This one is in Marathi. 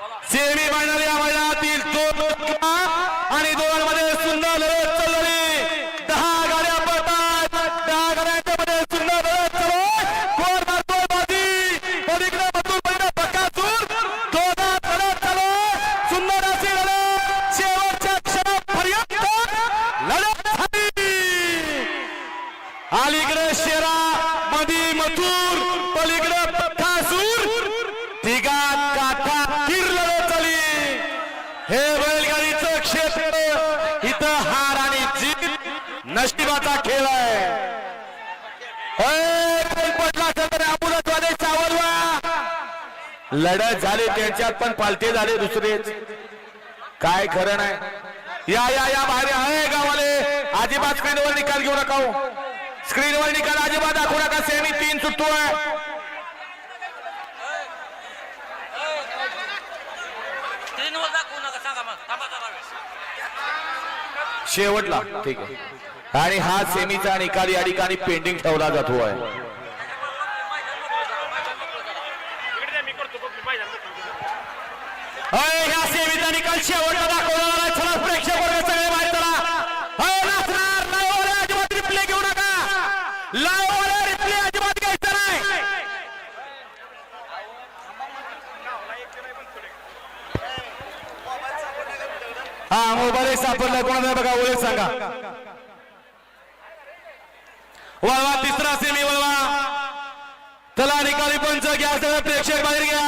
सेमीफायनल या मैदानातील दोन आणि दोघांमध्ये सुंदर लढत चालली. दहा गाड्या पडतात दहा गाड्यांच्या मध्ये सुंदर लढत चालू. कोण मारतो बाजी? पलीकडे मधून पहिले बकासूर. दोघात लढत चालू. सुंदर अशी लढत. शेवटच्या क्षणापर्यंत लढत झाली. अलीकडे शेरा मधी मथूर पलीकडे बकासूर. तिघात काठा हे बैलगाडीचं क्षेत्र इथं हार आणि जीत नशिबाचा खेळ आहे. होय, तर अबुल सावरवा. लढत झाली त्यांच्यात पण पालते झाले दुसरेच. काय खरं नाही. या या या बाहेर आहे गावाले. अजिबात स्क्रीनवर निकाल घेऊ नका हो. स्क्रीनवर निकाल अजिबात दाखवू नका. सेमी तीन सुटतोय आहे दाखवू नका सांगा मग थांबा जरा वेळ. शेवटला. ठीक आहे. आणि हा सेमीचा निकाल या ठिकाणी पेंडिंग ठेवला जातो आहे. ह्या सेमीचा निकाल शेवटला दाखवला आहे. चला प्रेक्षक वर्ग सगळे बाहेर चला. अय, घेऊ नका. लाईव्हवाले रिप्ले अजिबात घ्यायचा नाही हा मोबाईल सापडला कोणाला बघा ओळख सांगा. वळवा तिसरा सेमी वळवा. चला निकाली पंच घ्या सगळे प्रेक्षक बाहेर घ्या.